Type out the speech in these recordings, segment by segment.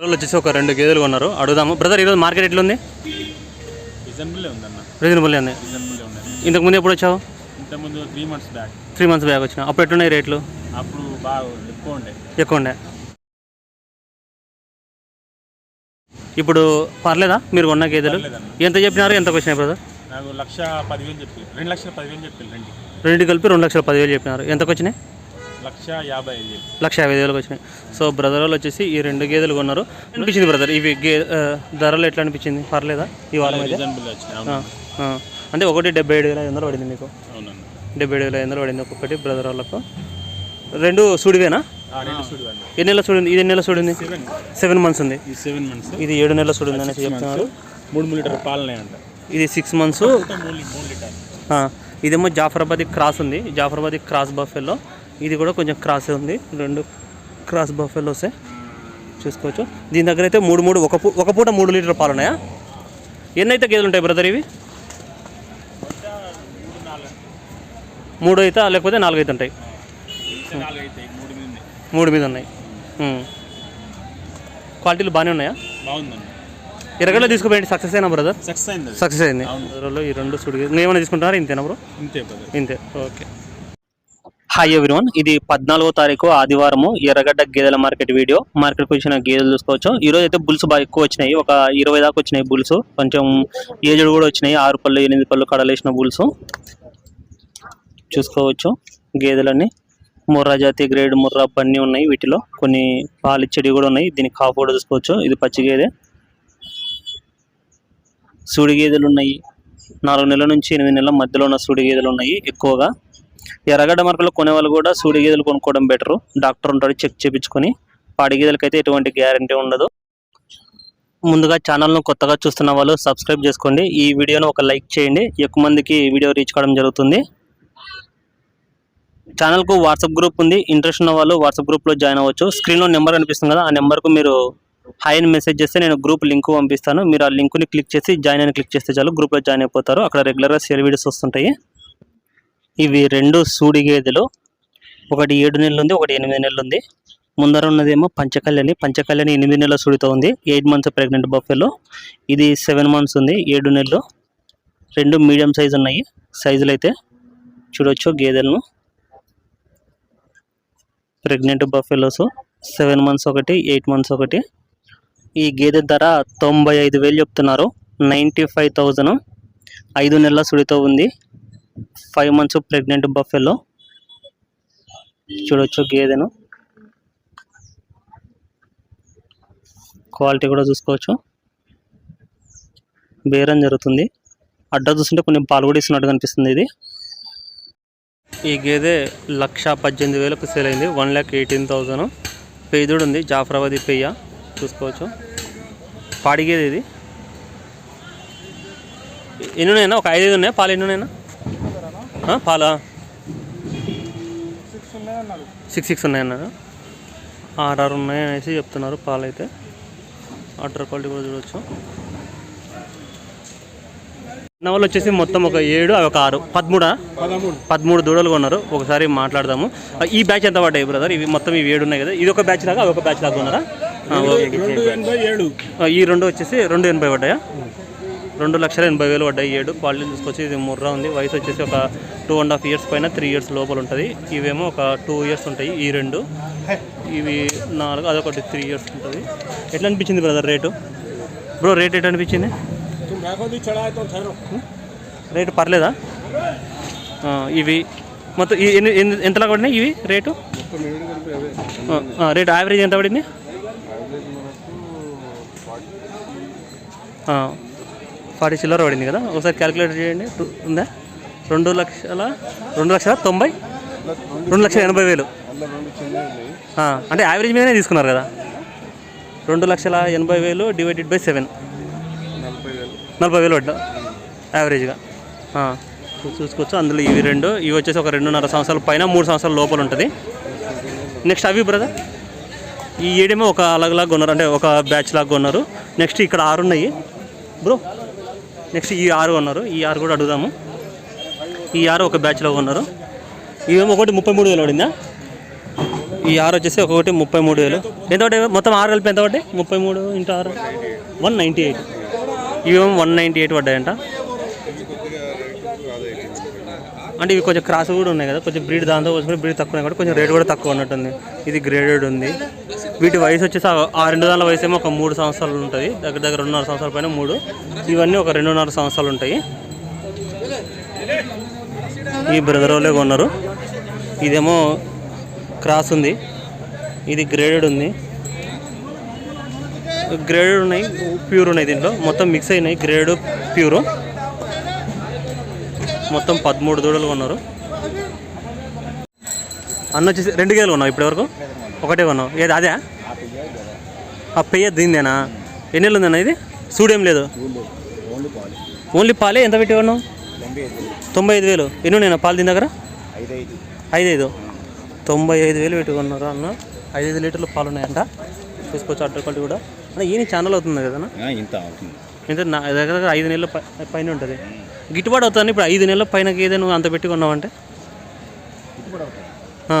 రోజులు వచ్చేసి ఒక రెండు గేదెలు కొన్నారు. అడుగుదాము. బ్రదర్ ఈరోజు మార్కెట్ ఎట్లుంది? రీజనబుల్ ఉంది. ఇంతకు ముందు ఎప్పుడు వచ్చావు? ఇంతకుముందు three months back three months back వచ్చిన. అప్పుడు ఎట్లున్నాయి రేట్లు? అప్పుడు బాగా ఎక్కువ ఉండే. ఎక్కువ ఉండే. ఇప్పుడు పర్లేదా? మీరు కొన్న గేదెలు. ఎంత చెప్పినారు? ఎంతకు వచ్చినాయి బ్రదర్ నాకు లక్ష పదివేలు చెప్పి రెండు లక్షల పదివేలు చెప్పి రెండు. రెండు కలిపి రెండు లక్షల పదివేలు చెప్పినారు. ఎంతకు వచ్చినాయి లక్ష యాభై వేలకు వచ్చినాయి. సో బ్రదర్ వాళ్ళు వచ్చేసి ఈ రెండు గేదెలు కొన్నారు. అనిపించింది బ్రదర్ ఇవి గే ధరలు ఎట్లా అనిపించింది? పర్లేదా? ఈ వారం అయితే. అంటే ఒకటి డెబ్బై ఏడు వేల ఐదు వందలు పడింది మీకు? డెబ్బై ఏడు వేల ఐదు వందలు పడింది ఒక్కొక్కటి బ్రదర్ వాళ్ళకు. రెండు సుడివేనా? ఎన్ని నెలల చూడింది ఇది ఎన్ని నెలల చూడింది సెవెన్. మంత్స్ ఉంది. Seven months. ఇది ఏడు నెలల చూడింది అనేసి చెప్తున్నారు మూడు మూడు లీటర్ పాలనే అంట ఇది సిక్స్ మంత్స్ ఇదేమో జాఫరాబాద్ క్రాస్ ఉంది. Jafarabad cross buffalo. ఇది కూడా కొంచెం క్రాసే ఉంది. రెండు క్రాస్ బఫెల్లోసే చూసుకోవచ్చు. దీని దగ్గర అయితే మూడు మూడు ఒక పూ ఒక పూట మూడు లీటర్ పాలు ఉన్నాయా ఎన్ని అయితే గేదెలు ఉంటాయి బ్రదర్ ఇవి? మూడు అయితే లేకపోతే నాలుగు అయితే ఉంటాయి. మూడు మీద ఉన్నాయి. క్వాలిటీలు బాగానే ఉన్నాయా? ఎరగలో తీసుకుపోయింది సక్సెస్ అయినా బ్రదర్? సక్సెస్ అయింది. సక్సెస్ అయింది. ఈ రెండు సుడి ఏమైనా తీసుకుంటారా ఇంతేనా బ్రో? ఇంతే ఇంతే. ఓకే. హాయ్ ఎవ్రీవన్ ఇది పద్నాలుగో తారీఖు ఆదివారము ఎర్రగడ్డ గేదెల మార్కెట్ వీడియో. మార్కెట్కి వచ్చిన గేదెలు చూసుకోవచ్చు. ఈరోజు అయితే బుల్స్ బాగా ఎక్కువ వచ్చినాయి. ఒక ఇరవై దాకా వచ్చినాయి బుల్స్. కొంచెం ఏజ్డ్ కూడా వచ్చినాయి. ఆరు పళ్ళు ఎనిమిది పళ్ళు కడలేసిన బుల్స్. చూసుకోవచ్చు గేదెలన్నీ. ముర్రా జాతి గ్రేడ్ ముర్రా బన్నీ ఉన్నాయి వీటిలో. కొన్ని పాలు కూడా ఉన్నాయి. దీనికి కాపు కూడా చూసుకోవచ్చు. ఇది పచ్చి గేదె. సూడి గేదెలు ఉన్నాయి. నాలుగు నెలల నుంచి ఎనిమిది నెలల మధ్యలో ఉన్న సూడి గేదెలు ఉన్నాయి ఎక్కువగా. ఎర్రగడ్డ మార్కలో కొనే వాళ్ళు కూడా సూడి గేదెలు కొనుక్కోవడం బెటరు డాక్టర్ ఉంటాడు చెక్ చేయించుకొని పాడి గేదెలకైతే ఎటువంటి గ్యారంటీ ఉండదు. ముందుగా ఛానల్ను కొత్తగా చూస్తున్న వాళ్ళు సబ్స్క్రైబ్ చేసుకోండి. ఈ వీడియోను ఒక లైక్ చేయండి. ఎక్కువ మందికి వీడియో రీచ్ కావడం జరుగుతుంది. ఛానల్కు వాట్సాప్ గ్రూప్ ఉంది. ఇంట్రెస్ట్ ఉన్న వాళ్ళు వాట్సాప్ గ్రూప్లో జాయిన్ అవ్వచ్చు. స్క్రీన్లో నెంబర్ కనిపిస్తుంది కదా ఆ నెంబర్కు మీరు హాయ్ అని మెసేజ్ చేస్తే నేను గ్రూప్ లింక్ పంపిస్తాను. మీరు ఆ లింక్ని క్లిక్ చేసి జాయిన్ అని క్లిక్ చేస్తే చాలు గ్రూప్లో జాయిన్ అయిపోతారు. అక్కడ రెగ్యులర్గా సేల్ వీడియోస్ వస్తుంటాయి. ఇవి రెండు సూడి గేదెలు. ఒకటి ఏడు నెలలు ఉంది ఒకటి ఎనిమిది నెలలు ఉంది. ముందర ఉన్నదేమో పంచకళ్యాణి పంచకళ్యాణి ఎనిమిది నెలల సుడితో ఉంది. ఎయిట్ మంత్స్ ప్రెగ్నెంట్ బఫెలో ఇది సెవెన్ మంత్స్ ఉంది ఏడు నెలలు. రెండు మీడియం సైజు ఉన్నాయి. సైజులు అయితే చూడొచ్చు గేదెలను. ప్రెగ్నెంట్ బఫెలోస్ సెవెన్ మంత్స్ ఒకటి ఎయిట్ మంత్స్ ఒకటి. ఈ గేదె ధర తొంభై ఐదు వేలు చెప్తున్నారు. Ninety five thousand. ఐదు నెలల సుడితో ఉంది. ఫైవ్ మంత్స్ ప్రెగ్నెంట్ బఫెలో చూడొచ్చు గేదెను. క్వాలిటీ కూడా చూసుకోవచ్చు. బేరం జరుగుతుంది. అడ్డ చూస్తుంటే కొన్ని పాలు కూడా ఇస్తున్నట్టు కనిపిస్తుంది ఇది. ఈ గేదె లక్ష పద్దెనిమిది వేలకు సేల్ అయింది. వన్ ల్యాక్ ఎయిటీన్ థౌజండ్ పెయ్యుడు ఉంది. జాఫరాబాదీ పెయ్య చూసుకోవచ్చు. పాడిగేది ఇది. ఎన్ని ఒక ఐదు ఉన్నాయా? పాలు ఎన్ని పాలా? సిక్స్ సిక్స్ ఉన్నాయన్నారు ఆరు ఆరు ఉన్నాయి అనేసి చెప్తున్నారు పాలు అయితే వాటర్ క్వాలిటీ కూడా చూడవచ్చు నవలు వచ్చేసి మొత్తం ఒక ఏడు అవి ఒక ఆరు. పదమూడా? పదమూడు. దూడలు కొన్నారు. ఒకసారి మాట్లాడదాము. ఈ బ్యాచ్ ఎంత పడ్డాయి బ్రదర్ ఇవి మొత్తం ఇవి ఏడు ఉన్నాయి కదా. ఇది ఒక బ్యాచ్ లాగా అవి ఒక బ్యాచ్ లాగా ఉన్నారా ఈ రెండు వచ్చేసి రెండు ఎనభై పడ్డాయా? రెండు లక్షల ఎనభై వేలు పడ్డాయి. ఏడు క్వాలిటీ తీసుకొచ్చి ఇది ముర్రా ఉంది. వయసు వచ్చేసి ఒక టూ అండ్ హాఫ్ ఇయర్స్ పైన త్రీ ఇయర్స్ లోపల ఉంటుంది. ఇవేమో ఒక టూ ఇయర్స్ ఉంటాయి. ఈ రెండు. ఇవి నాలుగు అదొకటి త్రీ ఇయర్స్ ఉంటుంది. ఎట్లా అనిపించింది బ్రదర్ రేటు? బ్రో రేట్ ఎట్లా అనిపించింది? రేటు పర్లేదా? ఇవి మొత్తం ఎన్ని ఎంతలా పడినాయి ఇవి రేటు? రేటు యావరేజ్ ఎంత పడింది? ఫార్టీ చిల్లర పడింది కదా? ఒకసారి క్యాలిక్యులేటర్ చేయండి. ఉందా? రెండు లక్షల రెండు లక్షల తొంభై? రెండు లక్షల ఎనభై వేలు. అంటే యావరేజ్ మీదనే తీసుకున్నారు కదా? రెండు లక్షల ఎనభై వేలు డివైడెడ్ బై సెవెన్ నలభై వేలు పడ్డా యావరేజ్గా చూసుకోవచ్చు. అందులో ఇవి రెండు ఇవి వచ్చేసి ఒక రెండున్నర సంవత్సరాల పైన మూడు సంవత్సరాల లోపల ఉంటుంది. నెక్స్ట్ అవి బ్రదర్ ఈ ఏడేమో ఒక అలాగలాగా కొన్నారు అంటే ఒక బ్యాచ్ లాగా కొన్నారు. నెక్స్ట్ ఇక్కడ ఆరు ఉన్నాయి బ్రో నెక్స్ట్ ఈ ఆరు ఉన్నారు. ఈ ఆరు కూడా అడుగుదాము. ఈ ఆరు ఒక బ్యాచ్లో ఉన్నారు. ఇవేమో ఒకటి ముప్పై మూడు వేలు పడిందా? ఈ ఆరు వచ్చేసి ఒక్కొక్కటి ముప్పై మూడు వేలు. ఎంత ఒకటి? మొత్తం ఆరు కలిపి ఎంత ఒకటి? ముప్పై మూడు ఇంటూ ఆరు? One ninety eight. ఇవేమో వన్ నైంటీ ఎయిట్ పడ్డాయంట. అంటే ఇవి కొంచెం క్రాస్ కూడా ఉన్నాయి కదా కొంచెం బ్రీడ్ దాంతో పోసుకుంటే బ్రీడ్ తక్కువ ఉన్నాయి కాబట్టి కొంచెం రేట్ కూడా తక్కువ ఉన్నట్టుంది. ఇది గ్రేడెడ్ ఉంది. వీటి వయసు వచ్చేసి ఆ- రెండు దాని వయసు ఏమో ఒక మూడు సంవత్సరాలు ఉంటుంది. దగ్గర దగ్గర రెండున్నర సంవత్సరాల పైన మూడు. ఇవన్నీ ఒక రెండున్నర సంవత్సరాలు ఉంటాయి. ఈ బ్రదర్ వాళ్ళే కొన్నారు. ఇదేమో క్రాస్ ఉంది. ఇది గ్రేడెడ్ ఉంది. గ్రేడెడ్ ఉన్నాయి ప్యూర్ ఉన్నాయి దీంట్లో. మొత్తం మిక్స్ అయినాయి గ్రేడ్ ప్యూర్ మొత్తం పదమూడు దూడలు కొన్నారు. అన్న వచ్చేసి రెండు గేలు కొన్నావు ఇప్పటివరకు? ఒకటే కొన్నావు. ఏది అదే? ఆ పెయ్య దీనిదేనా ఎన్ని నెలలు ఉందన్న ఇది? సూడేం లేదు. ఓన్లీ పాలే ఎంత పెట్టి కొన్నావు? తొంభై ఐదు వేలు. ఎన్ని ఉన్నాయన్న పాలు దీని దగ్గర? ఐదు ఐదు తొంభై ఐదు వేలు పెట్టుకున్నారు అన్న? ఐదు ఐదు లీటర్లు పాలు ఉన్నాయంట. చూసుకోవచ్చు అడ్డ క్వాలిటీ కూడా. అన్న ఈయన ఛానల్ అవుతుంది కదా ఇంత అవుతుంది. నా దగ్గర దగ్గర ఐదు నెలల పైన ఉంటుంది. గిట్టుబాటు అవుతుంది ఇప్పుడు ఐదు నెలల పైన గేదె నువ్వు అంత పెట్టి కొన్నావంటే ఆ,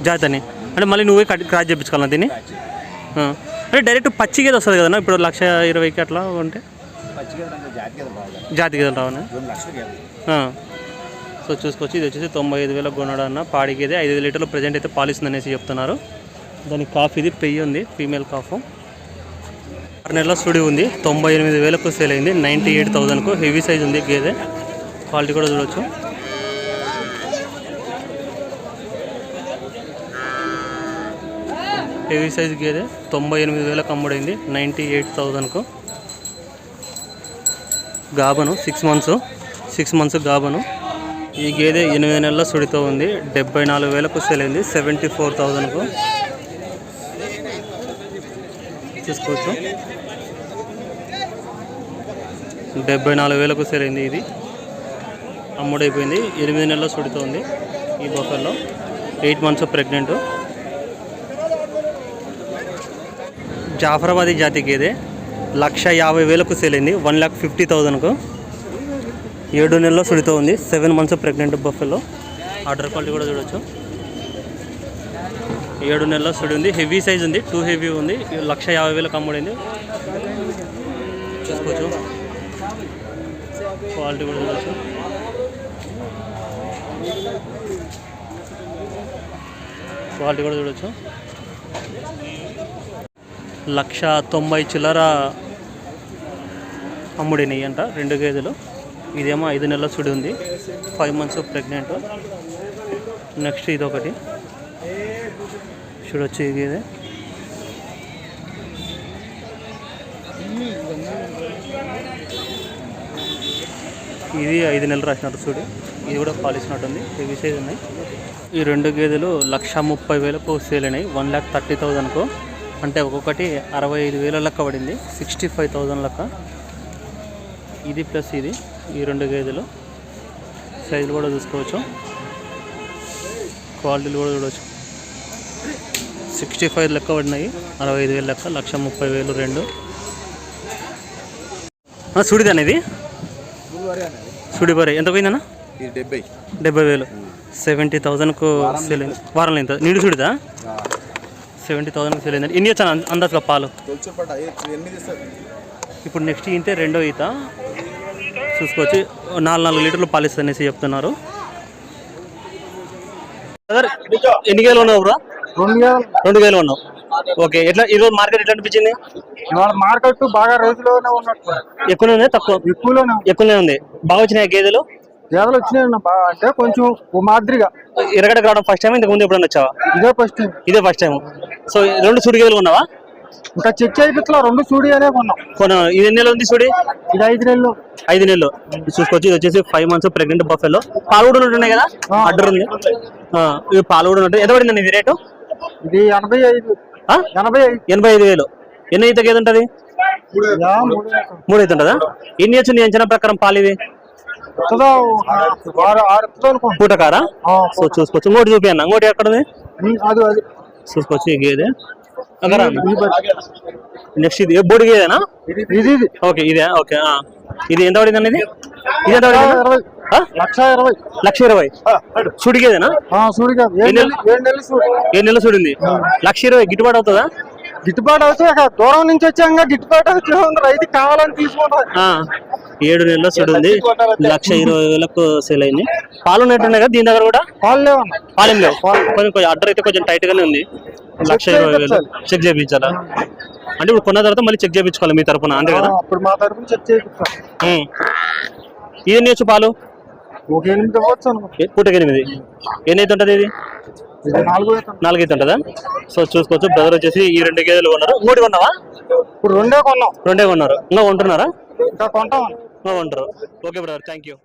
జాతని. అంటే మళ్ళీ నువ్వే కట్ క్రాస్ చేయించుకోవాలి దీన్ని. అంటే డైరెక్ట్ పచ్చి గేదె వస్తుంది కదా ఇప్పుడు లక్ష ఇరవైకి అట్లా ఉంటే? జాతి గేదెలు రావని ఆ. సో చూసుకోవచ్చు ఇది వచ్చేసి తొంభై ఐదు వేలకు కొన్నాడు అన్న పాడిగేది ఐదు లీటర్లు ప్రజెంట్ అయితే పాలిస్తుంది అనేసి చెప్తున్నారు. దాని కాఫ్ ఇది పెయ్యి ఉంది ఫీమేల్ కాఫ్ నెల నెలల సుడి ఉంది. తొంభై ఎనిమిది వేలకు సేల్ అయింది. నైంటీ ఎయిట్ థౌజండ్కు హెవీ సైజ్ ఉంది గేదె. క్వాలిటీ కూడా చూడవచ్చు హెవీ సైజ్ గేదె. తొంభై ఎనిమిది వేలకు అమ్ముడైంది. నైంటీ ఎయిట్ థౌజండ్కు గాబను సిక్స్ మంత్స్ సిక్స్ మంత్స్ గాబను. ఈ గేదె ఎనిమిది నెలల సుడితో ఉంది. డెబ్బై నాలుగు వేలకు సేల్ అయింది. సెవెంటీ ఫోర్ థౌజండ్కు చేసుకోవచ్చు. డెబ్బై నాలుగు వేలకు సేల్ అయింది ఇది. అమ్ముడైపోయింది. ఎనిమిది నెలల సుడితో ఉంది ఈ బఫర్లో. Eight months pregnant. జాఫరాబాదీ జాతి గేదె లక్ష యాభై వేలకు సేల్ అయింది వన్ ల్యాక్ ఫిఫ్టీ థౌజండ్కు. ఏడు నెలల్లో సుడితో ఉంది seven months pregnant buffalo order quality కూడా చూడొచ్చు. ఏడు నెలల సుడి ఉంది. హెవీ సైజ్ ఉంది. టూ హెవీ ఉంది. లక్ష యాభై వేలకు అమ్ముడైంది. చూసుకోవచ్చు. క్వాలిటీ కూడా చూడొచ్చు. క్వాలిటీ కూడా చూడొచ్చు. లక్ష తొంభై చిల్లర అమ్ముడిని అంట రెండు గేదెలు. ఇదేమో ఐదు నెలల సుడి ఉంది. ఫైవ్ మంత్స్ ప్రెగ్నెంట్ నెక్స్ట్ ఇది ఒకటి చూడొచ్చు ఇది. ఇది ఐదు నెలలు రాసినట్టు చూడు. ఇది కూడా పాలిసినట్టుంది హెవీ సైజ్ ఉన్నాయి ఈ రెండు గేదెలు లక్ష ముప్పై వేలకు సేల్ అయినాయి. వన్ ల్యాక్ థర్టీ థౌజండ్కు అంటే ఒక్కొక్కటి అరవై ఐదు వేల లెక్క పడింది. సిక్స్టీ ఫైవ్ థౌజండ్ లెక్క. ఇది ప్లస్ ఇది. ఈ రెండు గేదెలు. సైజులు కూడా చూసుకోవచ్చు. క్వాలిటీలు కూడా చూడవచ్చు సిక్స్టీ ఫైవ్ లెక్క పడినాయి. అరవై ఐదు వేలు లెక్క లక్ష ముప్పై వేలు రెండు. సుడిదాన్ ఇది? సుడి బరే ఎంత పోయిందన్న? డెబ్బై. డెబ్బై వేలు. సెవెంటీ థౌజండ్కు సేల్ అయింది. వారంలో ఎంత? నీడు సుడిదా? సెవెంటీ థౌజండ్కి సేల్ అయింది ఎన్ని వచ్చాను అందాజుగా పాలు? ఇప్పుడు నెక్స్ట్ ఇంతే రెండో ఈత. చూసుకోవచ్చు. నాలుగు నాలుగు లీటర్లు పాలిస్తుంది అనేసి చెప్తున్నారు. ఎన్ని గేలు ఉన్నావు బ్రో? రెండు వేల. ఉన్నావు ఓకే ఎట్లా ఈరోజు మార్కెట్ ఎట్లా అనిపించింది? ఇవాళ మార్కెట్ బాగా రోజులోనే ఉన్నట్టు. ఎక్కువనే ఉంది తక్కువ? ఎక్కువలోనే. ఉంది. ఎక్కువనే ఉంది. బాగా వచ్చినాయి గేదెలు? గేదెలు వచ్చినాయి అన్న బాగా అంటే కొంచెం ఓ మాదిరిగా. ఎరగడకు రావడం ఫస్ట్ టైం ఇంతకు ముందు ఎప్పుడన్నా వచ్చావా? ఇదే ఫస్ట్ ఇదే ఫస్ట్ టైం సో రెండు సుడి గేదెలు ఉన్నావా ఇంకా చెక్ చేయించలా రెండు సూడి అనే కొన్నాం. కొన ఇది ఎన్ని నెలలు ఉంది సుడి? ఇది ఐదు నెలలు. ఐదు నెలలు. చూసుకోవచ్చు. ఇది వచ్చేసి ఫైవ్ మంత్స్ ప్రెగ్నెంట్ బఫెలో పాలు కూడా ఉంటున్నాయి కదా? అడ్డర్ ఉంది. ఆ, ఇవి పాలు కూడా ఉంటాయి ఎంత పడిందండి ఇది రేటు? ఇది ఎనభై ఐదు? ఎనభై ఐదు. ఎనభై ఐదు వేలు. ఎన్ని ఈత గేదె ఉంటుంది మూడు అయితే ఉంటుందా ఎన్ని వచ్చి నీ అంచనా ప్రకారం పాలు ఇవి? పూటకారా? ఆ, సో చూసుకోవచ్చు. ఇంకోటి చూపి అన్న. ఇంకోటి ఎక్కడ ఉంది ఉమ్, అది అది. చూసుకోవచ్చు ఈ గేదె. నెక్స్ట్ ఇది. ఏ బోడి గేదెనా? ఇది ఇది. ఓకే ఇదే. ఓకే ఆ. ఇది ఎంత పడింది అనేది ఇది? ఎంత పడింది? లక్ష ఇరవై. లక్ష ఇరవై. సుడిగేదేనా కాదు ఏడు నెలలు సుడింది. లక్ష ఇరవై గిట్టుబాటు అవుతుందా? గిట్టుబాటు అవుతే ఇక దూరం నుంచి వచ్చాక గిట్టుబాటు అవుతే ఉంది రైతు కావాలని తీసుకుంటారు. ఏడు నెలల సుడింది. లక్ష ఇరవై వేలకు సేల్ అయింది. పాలు ఉన్నట్టున్నాయి కదా దీని దగ్గర కూడా? పాలు లేవన్న పాలేం లేవు. కొంచెం కొంచెం అడ్డర్ అయితే కొంచెం టైట్ గానే ఉంది. లక్ష ఇరవై వేలు. చెక్ చేయించాలా? అంటే ఇప్పుడు కొన్న తర్వాత మళ్ళీ చెక్ చేయించుకోవాలి మీ తరపున అంతే కదా? అప్పుడు మా తరపున చెక్. ఇది నేర్చు పాలు? ఒక ఎనిమిది ఏ, పూటకి ఎనిమిది ఎన్ని అయితే ఉంటుంది ఇది నాలుగు నాలుగైతే ఉంటుందా సో చూసుకోవచ్చు బ్రదర్ వచ్చేసి ఈ రెండు గేదెలు కొన్నారు. మూడు కొన్నావా? ఇప్పుడు రెండే కొన్నాం. రెండే కొన్నారు. ఇంకా కొంటున్నారా? ఇంకా కొంటాం. ఇంకా కొంటారు. Okay brother thank you